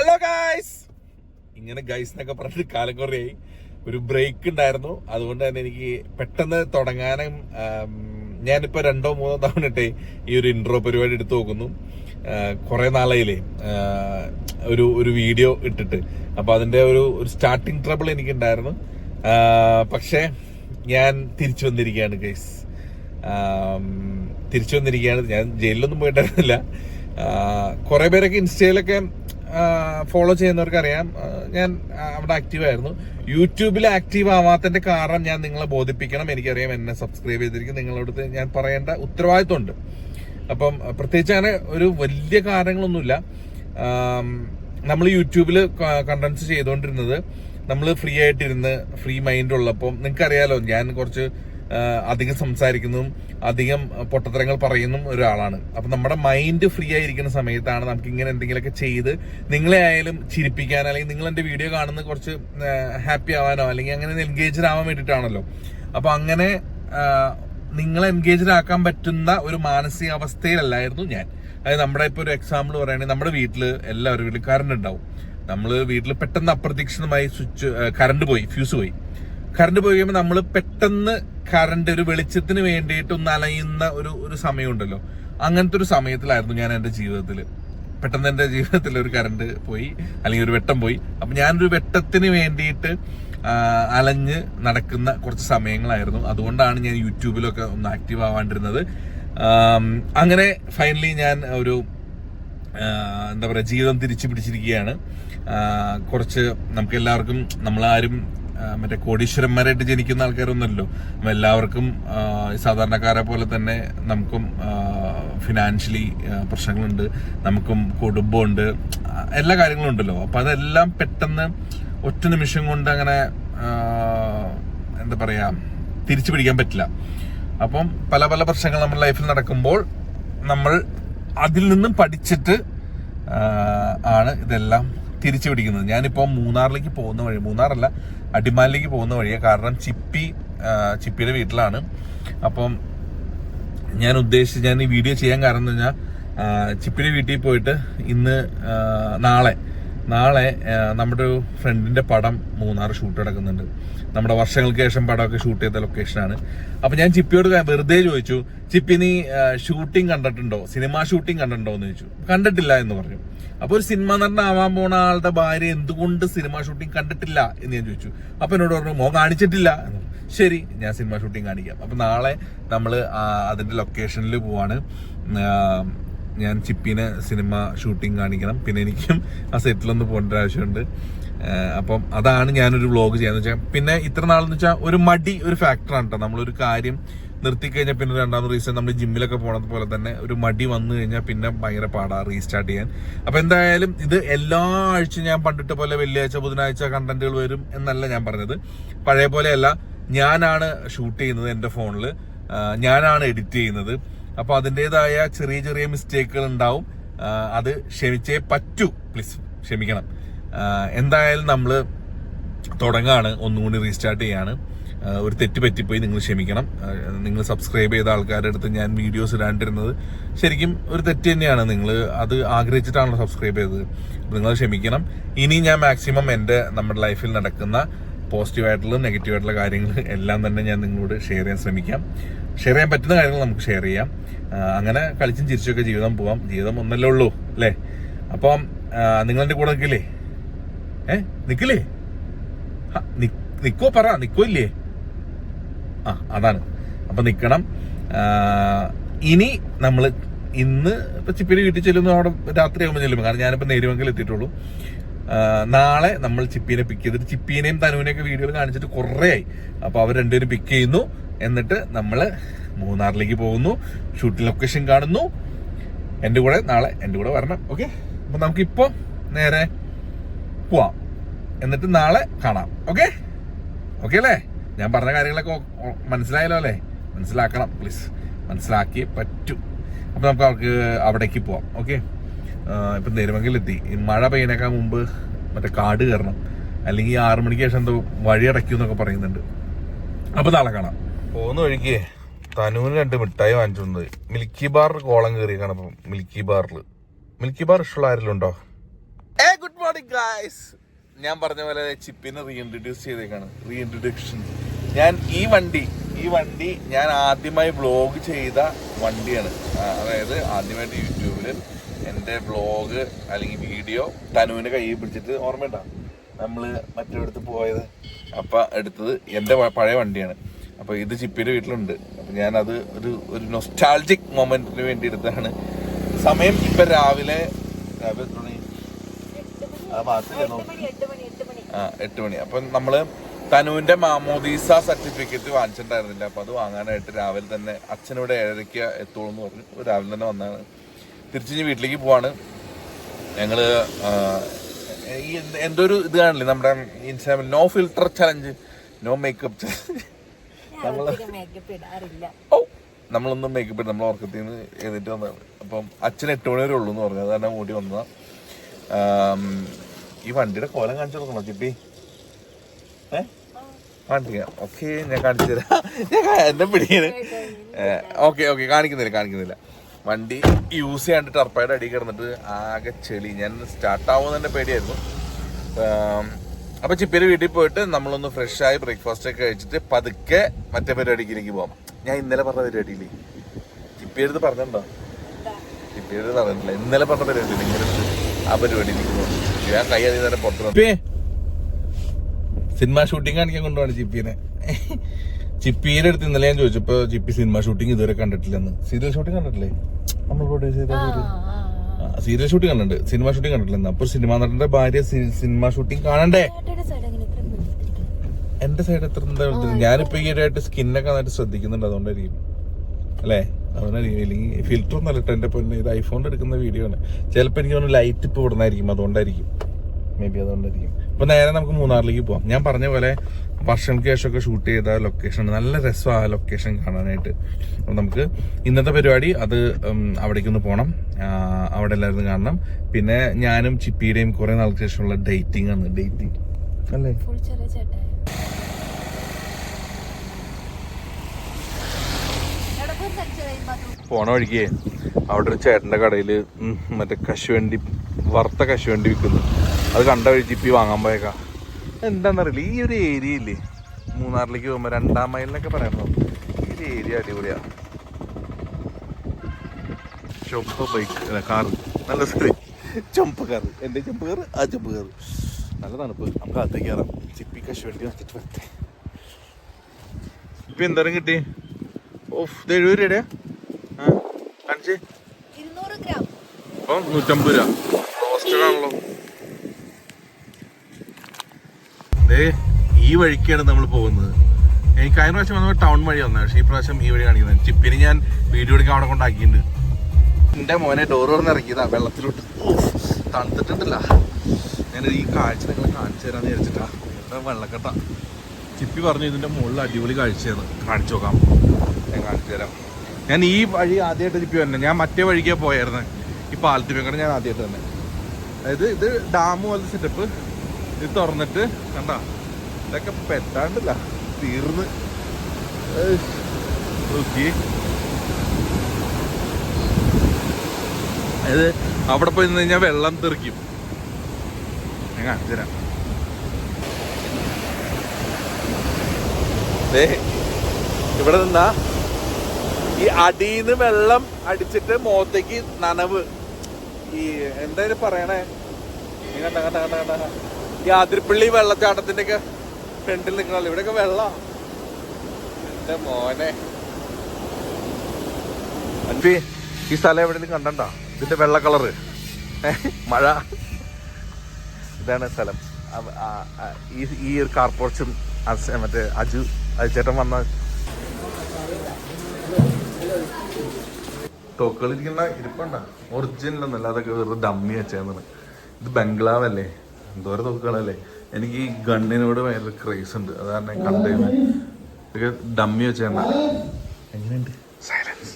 Hello guys ഇങ്ങനെ guys എന്നൊക്കെ പറഞ്ഞിട്ട് കാലം കുറേയായി. ഒരു ബ്രേക്ക് ഉണ്ടായിരുന്നു. അതുകൊണ്ട് തന്നെ എനിക്ക് പെട്ടെന്ന് തുടങ്ങാനും ഞാനിപ്പോൾ ഞാനിപ്പോ രണ്ടോ മൂന്നോ തവണ തവണട്ടെ ഈ ഒരു ഇൻട്രോ പരിപാടി എടുത്തു നോക്കുന്നു. കുറെ നാളായില്ലേ? ഒരു ഒരു വീഡിയോ ഇട്ടിട്ട്. അപ്പൊ അതിന്റെ ഒരു ഒരു സ്റ്റാർട്ടിങ് ട്രബിൾ എനിക്കുണ്ടായിരുന്നു. പക്ഷേ ഞാൻ തിരിച്ചു വന്നിരിക്കുകയാണ് ഗൈസ് തിരിച്ചു വന്നിരിക്കുകയാണ്. ഞാൻ ജയിലിലൊന്നും പോയിട്ടായിരുന്നില്ല കുറെ പേരൊക്കെ ഇൻസ്റ്റയിലൊക്കെ ഫോളോ ചെയ്യുന്നവർക്ക് അറിയാം ഞാൻ അവിടെ ആക്റ്റീവ് ആയിരുന്നു. യൂട്യൂബിൽ ആക്റ്റീവ് ആവാത്തതിന്റെ കാരണം ഞാൻ നിങ്ങളെ ബോധിപ്പിക്കണം. എനിക്കറിയാം എന്നെ സബ്സ്ക്രൈബ് ചെയ്തിരിക്കും. നിങ്ങളോട് ഞാൻ പറയേണ്ട ഉത്തരവാദിത്വമുണ്ട്. അപ്പം പ്രത്യേകിച്ച് അങ്ങനെ ഒരു വലിയ കാര്യങ്ങളൊന്നുമില്ല നമ്മൾ യൂട്യൂബിൽ കണ്ടന്റ്സ് ചെയ്തുകൊണ്ടിരുന്നത് നമ്മൾ ഫ്രീ ആയിട്ടിരുന്ന് ഫ്രീ മൈൻഡ് ഉള്ളപ്പം. നിങ്ങൾക്കറിയാലോ ഞാൻ കുറച്ച് അധികം സംസാരിക്കുന്നതും അധികം പൊട്ടത്തരങ്ങൾ പറയുന്ന ഒരാളാണ്. അപ്പൊ നമ്മുടെ മൈൻഡ് ഫ്രീ ആയിരിക്കുന്ന സമയത്താണ് നമുക്ക് ഇങ്ങനെ എന്തെങ്കിലുമൊക്കെ ചെയ്ത് നിങ്ങളെ ആയാലും ചിരിപ്പിക്കാൻ അല്ലെങ്കിൽ നിങ്ങൾ എന്റെ വീഡിയോ കാണുന്ന കുറച്ച് ഹാപ്പി ആവാനോ അല്ലെങ്കിൽ അങ്ങനെ എൻഗേജ്ഡ് ആവാൻ വേണ്ടിയിട്ടാണല്ലോ. അപ്പൊ അങ്ങനെ നിങ്ങളെ എൻഗേജ്ഡ് ആക്കാൻ പറ്റുന്ന ഒരു മാനസികാവസ്ഥയിലല്ലായിരുന്നു ഞാൻ. അതായത് നമ്മുടെ ഇപ്പൊ ഒരു എക്സാമ്പിൾ പറയുകയാണെങ്കിൽ നമ്മുടെ വീട്ടിൽ എല്ലാവരും വീട്ടിൽ കറണ്ട് ഉണ്ടാവും. നമ്മൾ വീട്ടിൽ പെട്ടെന്ന് അപ്രതീക്ഷിതമായി സ്വിച്ച് കറണ്ട് പോയി ഫ്യൂസ് പോയി. കറണ്ട് പോയി കഴിയുമ്പോൾ നമ്മൾ പെട്ടെന്ന് കറണ്ട് ഒരു വെളിച്ചത്തിന് വേണ്ടിയിട്ട് ഒന്ന് അലയുന്ന ഒരു ഒരു സമയമുണ്ടല്ലോ. അങ്ങനത്തെ ഒരു സമയത്തിലായിരുന്നു ഞാൻ എന്റെ ജീവിതത്തിൽ പെട്ടെന്ന് എന്റെ ജീവിതത്തിൽ ഒരു കറണ്ട് പോയി അല്ലെങ്കിൽ ഒരു വെട്ടം പോയി. അപ്പൊ ഞാനൊരു വെട്ടത്തിന് വേണ്ടിയിട്ട് അലഞ്ഞ് നടക്കുന്ന കുറച്ച് സമയങ്ങളായിരുന്നു. അതുകൊണ്ടാണ് ഞാൻ യൂട്യൂബിലൊക്കെ ഒന്ന് ആക്റ്റീവ് ആവാണ്ടിരുന്നത്. അങ്ങനെ ഫൈനലി ഞാൻ ഒരു എന്താ പറയുക ജീവിതം തിരിച്ചു പിടിച്ചിരിക്കുകയാണ് കുറച്ച് നമുക്ക് എല്ലാവർക്കും നമ്മളാരും മറ്റേ കോടീശ്വരന്മാരായിട്ട് ജനിക്കുന്ന ആൾക്കാരൊന്നുമല്ലോ. അപ്പം എല്ലാവർക്കും സാധാരണക്കാരെ പോലെ തന്നെ നമുക്കും ഫിനാൻഷ്യലി പ്രശ്നങ്ങളുണ്ട്. നമുക്കും കുടുംബമുണ്ട്. എല്ലാ കാര്യങ്ങളും ഉണ്ടല്ലോ. അപ്പം അതെല്ലാം പെട്ടെന്ന് ഒറ്റ നിമിഷം കൊണ്ട് അങ്ങനെ എന്താ പറയുക തിരിച്ചു പിടിക്കാൻ പറ്റില്ല. അപ്പം പല പല പ്രശ്നങ്ങൾ നമ്മുടെ ലൈഫിൽ നടക്കുമ്പോൾ നമ്മൾ അതിൽ നിന്നും പഠിച്ചിട്ട് ആണ് ഇതെല്ലാം തിരിച്ചു പിടിക്കുന്നത് ഞാനിപ്പോൾ മൂന്നാറിലേക്ക് പോകുന്ന വഴി മൂന്നാറല്ല അടിമാലിലേക്ക് പോകുന്ന വഴിയാണ് കാരണം ചിപ്പി ചിപ്പിയുടെ വീട്ടിലാണ്. അപ്പം ഞാൻ ഉദ്ദേശിച്ച് ഞാൻ ഈ വീഡിയോ ചെയ്യാൻ കാരണം എന്ന് പറഞ്ഞാൽ ചിപ്പിയുടെ വീട്ടിൽ പോയിട്ട് ഇന്ന് നാളെ നാളെ നമ്മുടെ ഒരു ഫ്രണ്ടിന്റെ പടം മൂന്നാർ ഷൂട്ട് നടക്കുന്നുണ്ട്. നമ്മുടെ വർഷങ്ങൾക്ക് ശേഷം പടമൊക്കെ ഷൂട്ട് ചെയ്ത ലൊക്കേഷനാണ് അപ്പം ഞാൻ ചിപ്പിയോട് വെറുതെ ചോദിച്ചു ചിപ്പി നീ ഷൂട്ടിംഗ് കണ്ടിട്ടുണ്ടോ? സിനിമ ഷൂട്ടിംഗ് കണ്ടിട്ടുണ്ടോ? എന്ന് ചോദിച്ചു. കണ്ടിട്ടില്ല എന്ന് പറഞ്ഞു. അപ്പൊ ഒരു സിനിമ നടനാവാൻ പോണ ആളുടെ ഭാര്യ എന്തുകൊണ്ട് സിനിമ ഷൂട്ടിംഗ് കണ്ടിട്ടില്ല എന്ന് ഞാൻ ചോദിച്ചു. അപ്പൊ എന്നോട് പറഞ്ഞു മോ കാണിച്ചിട്ടില്ല. എന്ന് ശരി ഞാൻ സിനിമ ഷൂട്ടിംഗ് കാണിക്കാം. അപ്പൊ നാളെ നമ്മൾ അതിന്റെ ലൊക്കേഷനിൽ പോവാണ്. ഞാൻ ചിപ്പിനെ സിനിമ ഷൂട്ടിംഗ് കാണിക്കണം. പിന്നെ എനിക്കും ആ സെറ്റിലൊന്ന് പോകേണ്ട ആവശ്യമുണ്ട്. അപ്പം അതാണ് ഞാനൊരു വ്ലോഗ് ചെയ്യാന്ന് വെച്ചാൽ പിന്നെ ഇത്ര നാളെന്ന് വെച്ചാൽ ഒരു മടി ഒരു ഫാക്ടറാണ് കേട്ടോ നമ്മളൊരു കാര്യം നിർത്തിക്കഴിഞ്ഞാൽ പിന്നെ രണ്ടാമത് റീസൺ നമ്മൾ ജിമ്മിലൊക്കെ പോണത് പോലെ തന്നെ ഒരു മടി വന്നു കഴിഞ്ഞാൽ പിന്നെ ഭയങ്കര പാടാ റീസ്റ്റാർട്ട് ചെയ്യാൻ. അപ്പൊ എന്തായാലും ഇത് എല്ലാ ആഴ്ചയും ഞാൻ പണ്ടിട്ട് പോലെ വെള്ളിയാഴ്ച ബുധനാഴ്ച കണ്ടന്റുകൾ വരും എന്നല്ല ഞാൻ പറഞ്ഞത്. പഴയ പോലെയല്ല ഞാനാണ് ഷൂട്ട് ചെയ്യുന്നത് എന്റെ ഫോണിൽ ഞാനാണ് എഡിറ്റ് ചെയ്യുന്നത്. അപ്പോൾ അതിന്റെതായ ചെറിയ ചെറിയ മിസ്റ്റേക്കുകൾ ഉണ്ടാവും. അത് ക്ഷമിച്ചേ പറ്റൂ. പ്ലീസ് ക്ഷമിക്കണം. എന്തായാലും നമ്മൾ തുടങ്ങാണ്. ഒന്നുകൂടി റീസ്റ്റാർട്ട് ചെയ്യാണ്. ഒരു തെറ്റ് പറ്റിപ്പോയി നിങ്ങൾ ക്ഷമിക്കണം. നിങ്ങൾ സബ്സ്ക്രൈബ് ചെയ്ത ആൾക്കാരുടെ അടുത്ത് ഞാൻ വീഡിയോസ് ഇടാണ്ടിരുന്നത് ശരിക്കും ഒരു തെറ്റ് തന്നെയാണ്. നിങ്ങൾ അത് ആഗ്രഹിച്ചിട്ടാണല്ലോ സബ്സ്ക്രൈബ് ചെയ്തത്. നിങ്ങൾ ക്ഷമിക്കണം. ഇനി ഞാൻ മാക്സിമം എന്റെ നമ്മുടെ ലൈഫിൽ നടക്കുന്ന പോസിറ്റീവായിട്ടുള്ള നെഗറ്റീവായിട്ടുള്ള നെഗറ്റീവ് കാര്യങ്ങൾ എല്ലാം തന്നെ ഞാൻ നിങ്ങളോട് ഷെയർ ചെയ്യാൻ ശ്രമിക്കാം. ഷെയർ ചെയ്യാൻ പറ്റുന്ന കാര്യങ്ങൾ നമുക്ക് ഷെയർ ചെയ്യാം. അങ്ങനെ കളിച്ചും ചിരിച്ചൊക്കെ ജീവിതം പോവാം. ജീവിതം ഒന്നല്ലേ ഉള്ളൂ അല്ലേ? അപ്പം നിങ്ങൾ കൂടെ നിൽക്കില്ലേ? ഏ? നിക്കില്ലേ ഹ, നിക്കോ പറ. നിക്കോ ഇല്ലേ? ആ അതാണ്. അപ്പൊ നിക്കണം. ഇനി നമ്മൾ ഇന്ന് ഇപ്പൊ ചിപ്പിയുടെ വീട്ടിൽ ചെല്ലുന്നു അവിടെ രാത്രി ആകുമ്പോൾ ചെല്ലും കാരണം ഞാനിപ്പോ നേരുവെങ്കിൽ എത്തിയിട്ടുള്ളൂ. നാളെ നമ്മൾ ചിപ്പീനെ പിക്ക് ചെയ്തിട്ട് ചിപ്പീനെയും തനുവിനെയൊക്കെ വീഡിയോയിൽ കാണിച്ചിട്ട് കുറേ ആയി. അപ്പോൾ അവർ രണ്ടുപേരും പിക്ക് ചെയ്യുന്നു. എന്നിട്ട് നമ്മൾ മൂന്നാറിലേക്ക് പോകുന്നു. ഷൂട്ടിംഗ് ലൊക്കേഷൻ കാണുന്നു. എന്റെ കൂടെ നാളെ എന്റെ കൂടെ വരണം. ഓക്കെ അപ്പൊ നമുക്കിപ്പോ നേരെ പോവാം. എന്നിട്ട് നാളെ കാണാം. ഓക്കെ ഓക്കെ അല്ലേ? ഞാൻ പറഞ്ഞ കാര്യങ്ങളൊക്കെ മനസ്സിലായല്ലോ അല്ലേ? മനസ്സിലാക്കണം പ്ലീസ് മനസ്സിലാക്കി പറ്റൂ. അപ്പം നമുക്ക് അവർക്ക് അവിടേക്ക് പോവാം ഓക്കെ ഇപ്പം നെരുമംഗലെത്തി ഈ മഴ പെയ്യണേക്കാൾ മുമ്പ് മറ്റേ കാട് കയറണം. അല്ലെങ്കിൽ ആറു മണിക്ക് ശേഷം എന്തോ വഴി അടയ്ക്കും എന്നൊക്കെ പറയുന്നുണ്ട്. അപ്പോൾ നാളെ കാണാം. പോകുന്ന വഴിക്ക് തനുവിന് രണ്ട് മിഠായി വാങ്ങിച്ചിട്ടുണ്ട്. മിൽക്കി ബാറിൽ കോളം കയറിയേക്കാണ് അപ്പം മിൽക്കി ബാറിൽ. മിൽക്കി ബാർ ഇഷ്ടമുള്ള ആരെങ്കിലും ഉണ്ടോ? ഏ ഗുഡ് മോർണിംഗ് മോർണിംഗ് ഗായ്സ് ഞാൻ പറഞ്ഞ പോലെ ചിപ്പിനെ റീഇൻട്രൊഡ്യൂസ് ചെയ്തേക്കാണ്. റീഇൻട്രൊഡക്ഷൻ ഞാൻ ഈ വണ്ടി ഈ വണ്ടി ഞാൻ ആദ്യമായി ബ്ലോഗ് ചെയ്ത വണ്ടിയാണ്. അതായത് ആദ്യമായിട്ട് യൂട്യൂബിൽ എന്റെ ബ്ലോഗ് അല്ലെങ്കിൽ വീഡിയോ തനുവിന്റെ കയ്യിൽ പിടിച്ചിട്ട് ഓർമ്മയുണ്ടോ? നമ്മൾ മറ്റൊരിടത്ത് പോയത്? അപ്പം എടുത്തത് എന്റെ പഴയ വണ്ടിയാണ്. അപ്പോൾ ഇത് ചിപ്പിയുടെ വീട്ടിലുണ്ട്. അപ്പം ഞാനത് ഒരു ഒരു നൊസ്റ്റാൾജിക് മൊമെന്റിന് വേണ്ടി എടുത്തതാണ് സമയം ഇപ്പം രാവിലെ രാവിലെ മണി? ആ ആ എട്ട് മണി. അപ്പം നമ്മൾ തനുവിന്റെ മാമോദീസ സർട്ടിഫിക്കറ്റ് വാങ്ങിച്ചിട്ടുണ്ടായിരുന്നില്ല അപ്പൊ അത് വാങ്ങാനായിട്ട് രാവിലെ തന്നെ അച്ഛനിവിടെ ഏഴരയ്ക്ക് എത്തുള്ളൂ എന്ന് പറഞ്ഞു രാവിലെ തന്നെ വന്നാണ്. തിരിച്ചു വീട്ടിലേക്ക് പോവാണ്. ഞങ്ങൾ എന്ത് ഒരു ഇത് കാണില്ലേ നമ്മുടെ ഇൻസ്റ്റാഗ്രാമിൽ no filter challenge no makeup ഇടാറില്ല. ഓ നമ്മളൊന്നും മേക്കപ്പ് ഇട്ട് നമ്മൾ ഉറക്കത്തിൽ നിന്ന് എഴുതിട്ട് വന്നതാണ്. അപ്പം അച്ഛൻ എട്ട് മണി വരെ ഉള്ളൂ എന്ന് പറഞ്ഞു. അത് തന്നെ കൂടി വന്നതാ. ഈ വണ്ടിയുടെ കോലം കാണിച്ചു കൊടുക്കണോ ചിപ്പി? ഏ? കാണിക്കാം ഓക്കെ ഞാൻ കാണിച്ചു തരാം ഞാൻ എന്നെ പിടിയാണ് ഓക്കെ ഓക്കെ കാണിക്കുന്നില്ല കാണിക്കുന്നില്ല. വണ്ടി യൂസ് ചെയ്യാണ്ട് ടർപ്പായിട്ട് അടി കിടന്നിട്ട് ആകെ ചെളി. ഞാൻ സ്റ്റാർട്ട് ആവുമെന്ന് തന്നെ പേടിയായിരുന്നു. അപ്പോൾ അപ്പൊ ചിപ്പിയുടെ വീട്ടിൽ പോയിട്ട് നമ്മളൊന്ന് ഫ്രഷ് ആയി ബ്രേക്ക്ഫാസ്റ്റ് ഒക്കെ കഴിച്ചിട്ട് പതുക്കെ മറ്റേ പരിപാടിക്കിലേക്ക് പോവാം. ഞാൻ ഇന്നലെ പറഞ്ഞ പരിപാടിയില്ലേ? ചിപ്പിയെടുത്ത് പറഞ്ഞിട്ടുണ്ടോ? ചിപ്പിയെടുത്ത് പറഞ്ഞിട്ടില്ല. ഇന്നലെ പറഞ്ഞ പരിപാടി ആ പരിപാടിയിലേക്ക് പോവാം. ഞാൻ കൈ അതിന് തന്നെ പുറത്തു. സിനിമ ഷൂട്ടിംഗ് കാണിക്കാൻ കൊണ്ടുപോവാണ് ചിപ്പീനെ. ചിപ്പിയുടെ അടുത്ത് ഇന്നലെ ഞാൻ ചോദിച്ചപ്പോ ചിപ്പി സിനിമ ഷൂട്ടിംഗ് ഇതുവരെ കണ്ടിട്ടില്ലെന്ന്. സീരിയൽ ഷൂട്ടിംഗ് കണ്ടിട്ടില്ലേ? നമ്മൾ പ്രൊഡ്യൂസ് ചെയ്ത? സീരിയൽ. ഷൂട്ടിംഗ് കണ്ടിട്ടുണ്ട്. സിനിമ ഷൂട്ടിംഗ് കണ്ടിട്ടില്ലെന്ന്. അപ്പൊ സിനിമ നടന്റെ ഭാര്യ സിനിമ ഷൂട്ടിംഗ് കാണണ്ടേ? എന്റെ സൈഡ് എത്ര? ഞാനിപ്പോ ഈ ഇടയായിട്ട് സ്കിന്നൊക്കെ നന്നായിട്ട് ശ്രദ്ധിക്കുന്നുണ്ട്. അതുകൊണ്ടായിരിക്കും. അല്ലേ? അതുകൊണ്ടായിരിക്കും. ഇല്ലെങ്കിൽ ഫിൽറ്റർ ഒന്നും അല്ലട്ടോ എന്റെ പൊന്നെ. ഇത് ഐഫോണിൽ എടുക്കുന്ന വീഡിയോ ആണ്. ചിലപ്പോൾ എനിക്ക് തോന്നുന്നു ലൈറ്റ് ഇപ്പൊ ഇവിടുന്നായിരിക്കും. അതുകൊണ്ടായിരിക്കും. മേ ബി അതുകൊണ്ടായിരിക്കും ഇപ്പൊ നേരെ നമുക്ക് മൂന്നാറിലേക്ക് പോവാം. ഞാൻ പറഞ്ഞ പോലെ വർഷങ്ങൾക്ക് ശേഷമൊക്കെ ഷൂട്ട് ചെയ്ത ലൊക്കേഷൻ നല്ല രസമാണ് ആ ലൊക്കേഷൻ കാണാനായിട്ട്. അപ്പം നമുക്ക് ഇന്നത്തെ പരിപാടി അത് അവിടേക്ക് അവിടേക്കൊന്ന് പോകണം അവിടെ എല്ലാവരും കാണണം. പിന്നെ ഞാനും ചിപ്പിയുടെയും കുറെ നാൾക്ക് ശേഷമുള്ള ഡേറ്റിംഗ് ആണ്. ഡേറ്റിംഗ് അല്ലേ ഫുൾ ചെറിയ ചേട്ടായി എവിടെ പോയി സെർച്ച് ചെയ്യുമ്പോ പോണ വഴിക്ക് അവിടെ ഒരു ചേട്ടന്റെ കടയിൽ മറ്റേ കശുവണ്ടി വറുത്ത കശുവണ്ടി വിൽക്കുന്നു. അത് കണ്ട വഴി ചിപ്പി വാങ്ങാൻ പോയേക്കാം. എന്താന്നറിയില്ല ഈ ഒരു ഏരിയ ഇല്ലേ? മൂന്നാറിലേക്ക് പോകുമ്പോ രണ്ടാം മൈലിനൊക്കെ പറയണോ ഈ ഒരു ഏരിയ അടിപൊളിയാണ് ചുമപ്പ് ബൈക്ക് കാറ് നല്ല സോറി ചുമപ്പ് കാറ് എന്റെ ചുമപ്പ് കാറ് ആ ചുമപ്പ് കാറ് നല്ല തണുപ്പ്. നമുക്ക് അകത്തേക്ക് കയറാം. ചിപ്പി കശുവണ്ടി വെച്ചിട്ട് വരട്ടെ. ഇപ്പൊ എന്തായാലും കിട്ടി? ഓഫ് ഇത് എഴുപത് രൂപയുടെയാ? ആ കാണിച്ചേ അപ്പൊ നൂറ്റമ്പത് രൂപ. റോസ്റ്റഡ് ആണല്ലോ. ദേ ഈ വഴിക്കാണ് നമ്മൾ പോകുന്നത്. എനിക്ക് കഴിഞ്ഞ പ്രാവശ്യം വന്നപ്പോൾ ടൗൺ വഴി വന്നത്. പക്ഷേ ഈ പ്രാവശ്യം ഈ വഴി കാണിക്കുന്നത് ചിപ്പിന് ഞാൻ വീഡിയോ എടുക്കാൻ അവിടെ കൊണ്ടാക്കിയിട്ടുണ്ട്. എന്റെ മോനെ ഡോർ തുറന്ന് ഇറക്കിയതാ വെള്ളത്തിലോട്ട്. തണുത്തിട്ടുണ്ടല്ല. ഞാൻ ഈ കാഴ്ച നിങ്ങളെ കാണിച്ചു തരാന്ന് വിചാരിച്ചിട്ടാ. വെള്ളക്കെട്ടാ വെള്ളക്കെട്ട. ചിപ്പി പറഞ്ഞു ഇതിന്റെ മുകളിൽ അടിപൊളി കാഴ്ചയാണ്. കാണിച്ചു നോക്കാം. ഞാൻ കാണിച്ചു തരാം. ഞാൻ ഈ വഴി ആദ്യമായിട്ട് ഇപ്പോൾ തന്നെ ഞാൻ മറ്റേ വഴിക്കേ പോയായിരുന്നു. ഈ പാലത്തിപ്പേക്കട ഞാൻ ആദ്യമായിട്ട് തന്നെ അതായത് ഇത് ഡാം പോലത്തെ സെറ്റപ്പ് ഇത് തുറന്നിട്ട് കണ്ട? ഇതൊക്കെ പെട്ടാണ്ടില്ല തീർന്ന്. നോക്കി. അതായത് അവിടെ പോയി നിന്ന് കഴിഞ്ഞാൽ വെള്ളം തെറിക്കും. ഞാൻ ദേ, ഇവിടെ നിന്നാ ഈ അടിയിന്ന് വെള്ളം അടിച്ചിട്ട് മുഖത്തേക്ക് നനവ്. ഈ എന്തായാലും പറയണേ? കണ്ട കണ്ട കണ്ട കണ്ട ഈ അതിരിപ്പള്ളി വെള്ളച്ചാട്ടത്തിന്റെ ഒക്കെ ഫ്രണ്ടിൽ നിൽക്കണല്ലോ. ഇവിടെയൊക്കെ വെള്ള. എന്റെ മോനെ. അൻപി ഈ സ്ഥലം എവിടെ നിന്ന് കണ്ടണ്ട? ഇതിന്റെ വെള്ള കളറ്. മഴ. ഇതാണ് സ്ഥലം. ഈ ഈ ഒരു കാർപോർച്ചും മറ്റേ അജു അജുചേട്ടൻ വന്ന തോക്കുകളിരിക്കുന്ന ഇരിപ്പണ്ട? ഒറിജിനൽ ഒന്നല്ല അതൊക്കെ വെറുതെ ഡമ്മി വെച്ചേന്നാണ് ഇത് ബംഗ്ലാവ് അല്ലേ എന്തോരം തോക്കുകളല്ലേ? എനിക്ക് ഈ ഗണ്ണിനോട് ഭയങ്കര ക്രേസ് ഉണ്ട്. അതാണ് കാരണം ഞാൻ കണ്ടു ഇതൊക്കെ ഡമ്മി വെച്ചേന്ന എങ്ങനെയുണ്ട്? സൈലൻസ്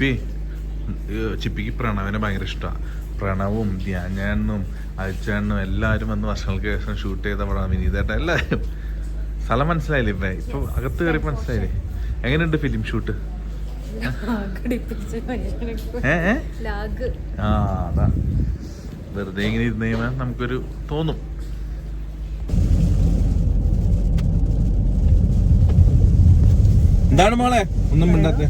പി ചിപ്പിക്ക് പ്രണവിനെ ഭയങ്കര ഇഷ്ടമാണ് പ്രണവും ധ്യാനും അയച്ചേണ്ണും എല്ലാവരും വന്ന് വർഷങ്ങൾക്ക് ശേഷം ഷൂട്ട് ചെയ്ത പടം വിനീതേട്ട എല്ലാവരും സ്ഥലം മനസ്സിലായില്ലേ ഇപ്പം? ഇപ്പൊ അകത്ത് കയറി മനസ്സിലായില്ലേ? എങ്ങനെയുണ്ട് ഫിലിം ഷൂട്ട് ആ അതാ. വെറുതെ ഇങ്ങനെ ഇരുന്ന് കഴിയുമ്പോൾ നമുക്കൊരു തോന്നും. എന്താണ് മോളെ? ഒന്നും മിണ്ടാത്ത.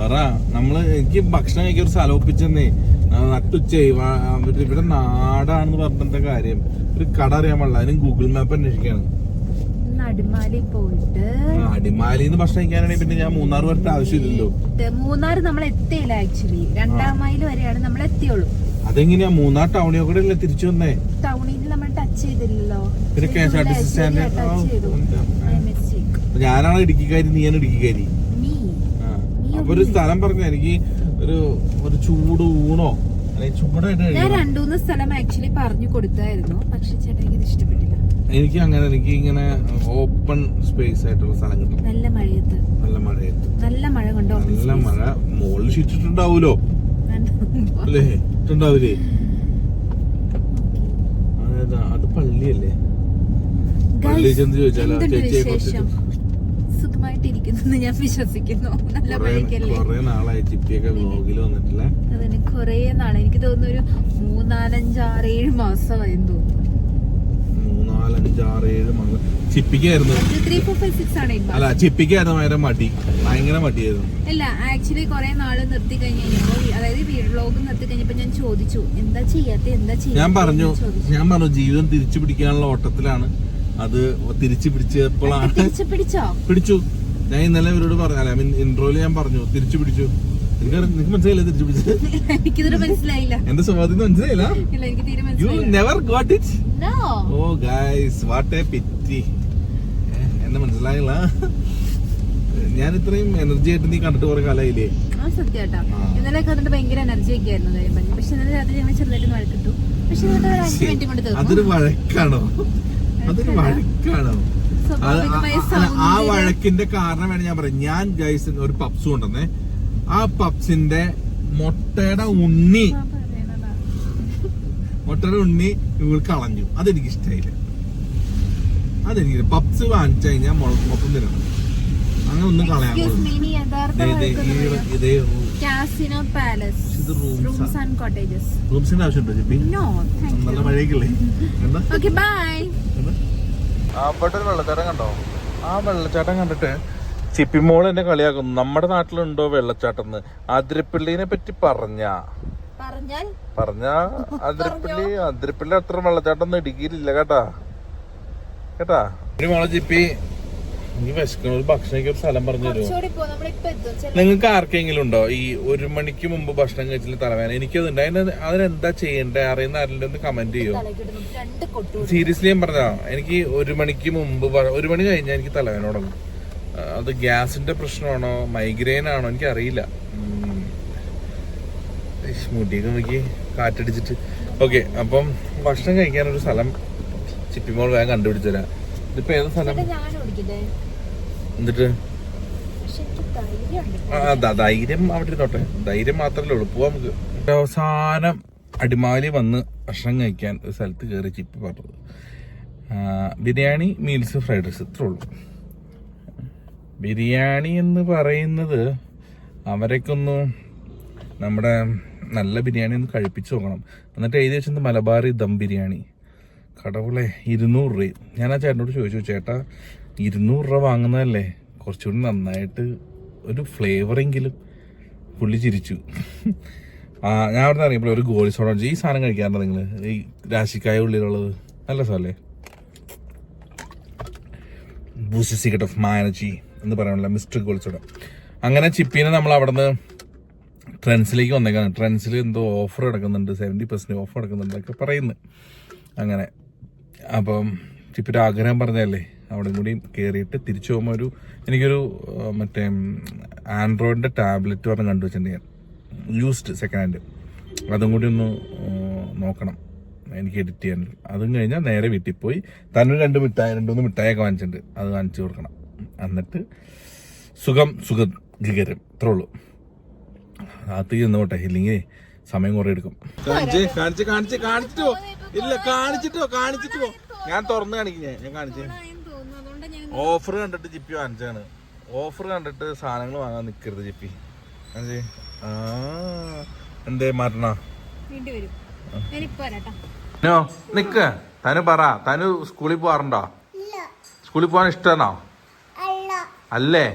പറ. നമ്മൾ എനിക്ക് ഭക്ഷണം കഴിക്കാൻ ഒരു സ്ഥലം ഒപ്പിച്ചെന്നേ. നട്ടുച്ചയായി. അവർ ഇവിടെ നാടാണെന്ന് പറഞ്ഞിട്ട് കാര്യം. ഒരു കട അറിയാൻ പാടില്ല. അതിന് ഗൂഗിൾ മാപ്പ് അന്വേഷിക്കാണ് അടിമാലി പോയിട്ട് അടിമാലിന്ന് ഭക്ഷണം കഴിക്കാനാണെങ്കിൽ പിന്നെ ഞാൻ മൂന്നാർ വരട്ടെ ആവശ്യമില്ലല്ലോ. മൂന്നാർ നമ്മൾ എത്തിയില്ല ആക്ച്വലി രണ്ടാം മൈൽ വരെയാണ് നമ്മൾ എത്തിയുള്ളൂ. അതെങ്ങനെയാ? മൂന്നാർ ടൗണിൽ കൂടെ അല്ലേ തിരിച്ചു വന്നേ? ടൗണിൽ നമ്മൾ ടച്ച് ചെയ്തില്ലല്ലോ. പിന്നെ K S R T C stand ഞാനാണ് ഇടുക്കിക്കാരി നീയാണ് ഇടുക്കിക്കാരി. അപ്പൊ ഒരു സ്ഥലം പറഞ്ഞു എനിക്ക് ഒരു ഒരു ചൂട് ഊണോ? അല്ലെങ്കിൽ ചൂടായിട്ട് ഞാൻ രണ്ടുമൂന്ന് സ്ഥലം ആക്ച്വലി പറഞ്ഞു കൊടുത്തായിരുന്നു. പക്ഷെ ചേട്ടൻ ഇത് ഇഷ്ടപ്പെട്ടില്ല. എനിക്ക് അങ്ങനെ എനിക്ക് ഇങ്ങനെ ഓപ്പൺ സ്പേസ് ആയിട്ടുള്ള സ്ഥലം കിട്ടും. നല്ല മഴയത്ത്. നല്ല മഴയത്ത്. നല്ല മഴ കൊണ്ടോ നല്ല. മഴ. മുകളിൽ ഷിറ്റിട്ടുണ്ടാവൂലോ അല്ലേ? ഇട്ടുണ്ടാവില്ലേ അതായത് അത് പള്ളിയല്ലേ? പള്ളി ചെന്ന് ചോദിച്ചാലോ ചേച്ചിയെ കുറച്ച് സുഖമായിട്ടിരിക്കുന്നു ഞാൻ വിശ്വസിക്കുന്നു. നല്ല മഴയ്ക്കല്ലേ നാളായി ചിപ്പിയൊക്കെ വ്ലോഗിൽ വന്നിട്ടില്ല. അതിന് കൊറേ നാളെ എനിക്ക് തോന്നുന്നു ഒരു മൂന്നാലഞ്ചാറ് ഏഴ് മാസമായി തോന്നുന്നു മൂന്നാലഞ്ച് ആറ് ഏഴ് മണി ചിപ്പിക്കായിരുന്നു. അല്ല ചിപ്പിക്കായിരുന്നു ഭയങ്കര മടി. ഭയങ്കര മടിയായിരുന്നു. അല്ല ആക്ച്വലി കുറെ നാൾ നിർത്തി കഴിഞ്ഞ് കഴിഞ്ഞപ്പോ അതായത് വ്ലോഗ് നിർത്തി കഴിഞ്ഞപ്പോ ഞാൻ ചോദിച്ചു എന്താ ചെയ്യാത്ത? എന്താ ഞാൻ പറഞ്ഞു ഞാൻ പറഞ്ഞു ജീവിതം തിരിച്ചു പിടിക്കാനുള്ള ഓട്ടത്തിലാണ്. അത് തിരിച്ചു പിടിച്ചപ്പോഴാണ് പിടിച്ചോ? പിടിച്ചു. ഞാൻ ഇന്നലെ ഇവരോട് പറഞ്ഞു ഐ മീൻ ഇൻട്രോയിൽ ഞാൻ പറഞ്ഞു തിരിച്ചു പിടിച്ചു. നിനക്ക് മനസ്സിലായില്ല തിരിച്ചു പിടിച്ചത്? എനിക്കിതൊരു മനസ്സിലായില്ല. എന്റെ സ്വഭാവത്തിൽ മനസ്സിലായില്ല? ഇല്ല എനിക്ക് തീരെ യു മനസ്സിലായില്ല. Never got it No. Oh guys what a pity എന്നെ മനസ്സിലായില്ല. ഞാൻ ഇത്രയും എനർജി ആയിട്ട് നീ കണ്ടിട്ട് കുറെ കാലായില്ലേ? ആ സത്യാട്ടാ ആ. ഇന്നലെ കണ്ടിട്ട് ഭയങ്കര എനർജി ഒക്കെ ആയിരുന്നു കാര്യം പറഞ്ഞു പക്ഷെ ഇന്നലെ രാത്രി ഞങ്ങൾ ചെറുതായിട്ട് വഴക്കിട്ടു. പക്ഷെ എന്നിട്ട് ഒരു അഞ്ച് മിനിറ്റ് കൊണ്ട് അതൊരു തീർന്നു വഴക്കാണോ. അതൊരു വഴക്കാണോ? അത് സ്വാഭാവികമായ ആ- അല്ല, ആ സൗന്ദര്യം. വഴക്കിന്റെ കാരണം വേണം ഞാൻ പറയാം. ഞാൻ ഗൈസ് ഒരു പപ്സ് കൊണ്ടുവന്നേ. ആ പപ്സിന്റെ മുട്ടയുടെ ഉണ്ണി. മുട്ടയുടെ ഉണ്ണി ഇവൾ കളഞ്ഞു. അതെനിക്ക് ഇഷ്ടമായില്ല അതെനിക്ക് പപ്സ് വാങ്ങിച്ചു കഴിഞ്ഞാൽ മൊത്തം തരണം അങ്ങനെ ഒന്നും കളയാൻ റൂംസിന്റെ ആവശ്യമുണ്ടോ താങ്ക് നല്ല മഴയൊക്കെ എന്താ ബൈ അവിടെ ഒരു വെള്ളച്ചാട്ടം കണ്ടോ? ആ വെള്ളച്ചാട്ടം കണ്ടിട്ട് ചിപ്പിമോൾ എന്നെ കളിയാക്കുന്നു. നമ്മുടെ നാട്ടിലുണ്ടോ വെള്ളച്ചാട്ടം എന്ന് അതിരപ്പള്ളിനെ പറ്റി പറഞ്ഞ. പറഞ്ഞാൽ? പറഞ്ഞ അതിരപ്പള്ളി അതിരപ്പള്ളി അത്ര വെള്ളച്ചാട്ടം ഒന്നും ഇടുക്കിയിലില്ല കേട്ടാ. കേട്ടാ? ഒരു മോളെ ചിപ്പി നീ വിശക്കണ ഒരു ഭക്ഷണം ഒരു സ്ഥലം പറഞ്ഞു തരുമോ? നിങ്ങൾക്ക് ആർക്കെങ്കിലും ഉണ്ടോ? ഈ ഒരു മണിക്ക് മുമ്പ് ഭക്ഷണം കഴിച്ചില്ല തലവേദന. എനിക്കതുണ്ട്. അതിന് അതിനെന്താ ചെയ്യണ്ടേ? അറിയുന്ന ആരെങ്കിലും ഒന്ന് കമന്റ് ചെയ്യോ? സീരിയസ്ലി ഞാൻ പറഞ്ഞാ എനിക്ക് ഒരു മണിക്ക് മുമ്പ് ഒരു മണി കഴിഞ്ഞാൽ എനിക്ക് തലവേദന തുടങ്ങും. അത് ഗ്യാസിന്റെ പ്രശ്നമാണോ? മൈഗ്രെയിൻ ആണോ? എനിക്ക് അറിയില്ല മുടിയൊക്കെ നോക്കി കാറ്റടിച്ചിട്ട്. ഓക്കെ അപ്പം ഭക്ഷണം കഴിക്കാൻ ഒരു സ്ഥലം ചിപ്പിമോൾ വേഗം കണ്ടുപിടിച്ചു തരാം ഇതിപ്പോ ഏത് സ്ഥലം? എന്നിട്ട് ആ, ധൈര്യം അവിടെ ഇരുന്നോട്ടെ. ധൈര്യം മാത്രല്ലേ ഉള്ളൂ. പോവാം നമുക്ക്. അവസാനം അടിമാലി വന്ന് ഭക്ഷണം കഴിക്കാൻ ഒരു സ്ഥലത്ത് കയറി ചിപ്പി പറഞ്ഞത്. ബിരിയാണി മീൽസ് ഫ്രൈഡ് റൈസ് ഇത്രേ ഉള്ളൂ. ബിരിയാണി എന്ന് പറയുന്നത് അവരൊക്കൊന്ന് നമ്മുടെ നല്ല ബിരിയാണി ഒന്ന് കഴിപ്പിച്ച് നോക്കണം. എന്നിട്ട് എഴുതി വെച്ചത് മലബാറി ദം ബിരിയാണി. കടവുളെ ഇരുന്നൂറ് രൂപയും ഞാൻ ആ ചേട്ടനോട് ചോദിച്ചു ചേട്ടാ ഇരുന്നൂറ് രൂപ വാങ്ങുന്നതല്ലേ? കുറച്ചുകൂടി നന്നായിട്ട് ഒരു ഫ്ലേവറെങ്കിലും പുള്ളി ചിരിച്ചു. ആ ഞാൻ അവിടെ നിന്ന് അറിയപ്പോൾ ഒരു ഗോളി സോഡ ഈ സാധനം കഴിക്കാറുണ്ട് നിങ്ങൾ ഈ രാശിക്കായ ഉള്ളിലുള്ളത്. നല്ല സാധനല്ലേ? ബൂസ്റ്റ് സീക്രട്ട് ഓഫ് മാനജി എന്ന് പറയാനുള്ള മിസ്റ്റർ ഗോൾസോടെ. അങ്ങനെ ചിപ്പിനെ നമ്മൾ അവിടെ ട്രെൻസിലേക്ക് വന്നേക്കാണ്. ട്രെൻസിൽ എന്തോ ഓഫർ കിടക്കുന്നുണ്ട് സെവന്റി പെർസെന്റ് ഓഫർ കിടക്കുന്നുണ്ട് ഒക്കെ പറയുന്നു. അങ്ങനെ. അപ്പം ചിപ്പിയുടെ ആഗ്രഹം പറഞ്ഞതല്ലേ? അവിടെ കൂടി കയറിയിട്ട് തിരിച്ചു പോകുമ്പോൾ ഒരു എനിക്കൊരു മറ്റേ ആൻഡ്രോയിഡിന്റെ ടാബ്ലറ്റ് പറഞ്ഞ് കണ്ടു വെച്ചിട്ടുണ്ട് യൂസ്ഡ് സെക്കൻഡ് ഹാൻഡ് അതും കൂടി ഒന്ന് നോക്കണം. എനിക്ക് എഡിറ്റ് ചെയ്യാൻ. അതും കഴിഞ്ഞാൽ നേരെ വീട്ടിൽ പോയി. തന്നെ രണ്ട് മിഠായി രണ്ടുമൂന്ന് മിഠായിയൊക്കെ വാങ്ങിച്ചിട്ടുണ്ട്. അത് കാണിച്ചു കൊടുക്കണം. എന്നിട്ട് സുഖം സുഖ ഗിഗരം. ഇത്രേ ഉള്ളൂ. അകത്ത് ചെന്നോട്ടെ ഇല്ലെങ്കിൽ സമയം കുറെ എടുക്കും. കാണിച്ച് കാണിച്ച് കാണിച്ച് കാണിച്ചിട്ടോ ഇല്ല കാണിച്ചിട്ടോ കാണിച്ചിട്ടോ ഞാൻ തുറന്ന് കാണിക്കുന്നേ ഞാൻ. ഞാൻ കാണിച്ചേ. അതുകൊണ്ട് ഞാൻ ഓഫർ കണ്ടിട്ട് ജിപ്പി വാങ്ങിച്ചാണ് ഓഫർ കണ്ടിട്ട് സാധനങ്ങൾ വാങ്ങാൻ നിൽക്കരുത് ജിപ്പി. കാണിച്ചേ. ആ എന്തേ മരണ? നിക്ക്. തനു പറ. തനു സ്കൂളിൽ പോവാറുണ്ടോ? സ്കൂളിൽ പോകാൻ ഇഷ്ടമാണോ? അല്ലേ?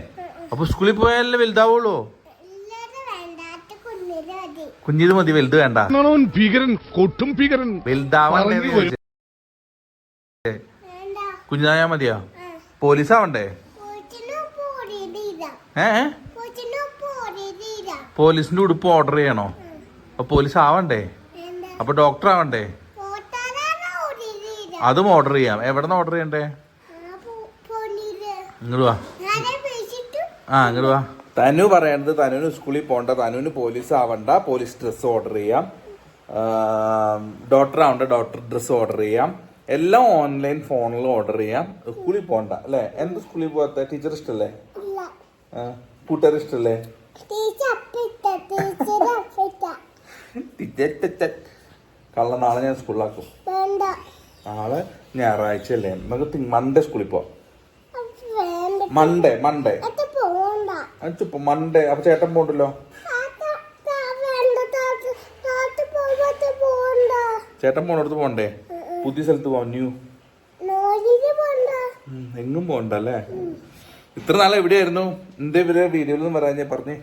അപ്പൊ സ്കൂളിൽ പോയാലല്ലേ വലുതാവുള്ളൂ? കുഞ്ഞിത് മതി വലുത് വേണ്ട. ഭീകരൻ കൊട്ടും ഭീകരൻ. വലുതാവണ്ടേ. കുഞ്ഞായാ മതിയാ? പോലീസ് ആവണ്ടേ ഏ? പോലീസിന്റെ ഉടുപ്പ് ഓർഡർ ചെയ്യണോ? അപ്പൊ പോലീസ് ആവണ്ടേ അപ്പൊ ഡോക്ടർ ആവണ്ടേ അതും ഓർഡർ ചെയ്യാം. എവിടെ നിന്ന് ഓർഡർ ചെയ്യണ്ടേ ഇങ്ങോട്ട് വാ. ആ വാ. തനു പറയണത് തനുവിന് സ്കൂളിൽ പോകണ്ട തനുവിന് പോലീസ് ആവണ്ട പോലീസ് ഡ്രസ് ഓർഡർ ചെയ്യാം. ഡോക്ടർ ആവണ്ട ഡോക്ടർ ഡ്രസ് ഓർഡർ ചെയ്യാം. എല്ലാം ഓൺലൈൻ ഫോണിൽ ഓർഡർ ചെയ്യാം. സ്കൂളിൽ പോകണ്ട അല്ലേ? എന്ത് സ്കൂളിൽ പോകാത്ത ടീച്ചർ ഇഷ്ടല്ലേ? ആ, കൂട്ടുകാർ ഇഷ്ടല്ലേ? Teacher teacher. കള്ള നാളെ ഞാൻ സ്കൂളിലാക്കും. നാളെ ഞായറാഴ്ച അല്ലേ നമുക്ക് മൺഡേ സ്കൂളിൽ പോവാം. Monday Monday. അച്ഛപ്പോ മൺഡേ അപ്പൊ ചേട്ടൻ പോണ്ടല്ലോ? ചേട്ടൻ പോണടുത്ത് പോണ്ടേ? പുതിയ സ്ഥലത്ത് പോവാം ന്യൂ എങ്ങും പോണ്ട അല്ലേ? ഇത്ര നാളെ എവിടെയായിരുന്നു? എന്തേ ഇവരെ വീഡിയോയിൽ നിന്ന് പറയാൻ ഞാൻ പറഞ്ഞേ?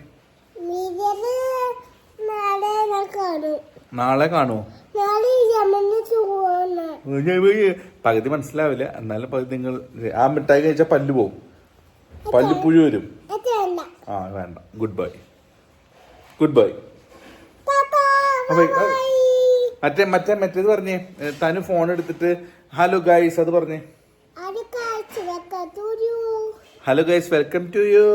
നാളെ കാണുമോ പകുതി മനസ്സിലാവില്ല. എന്നാലും പകുതി നിങ്ങൾ ആ മിഠായി കഴിച്ചാൽ പല്ല് പോവും. പല്ല് പുഴു വരും ആ വേണ്ട. ഗുഡ് ബൈ ഗുഡ് ബൈ അപ്പൊ മറ്റേ മറ്റേ മറ്റേത് പറഞ്ഞേ. തനു ഫോൺ എടുത്തിട്ട് ഹലോ ഗൈസ് അത് പറഞ്ഞേ. Hello guys welcome to you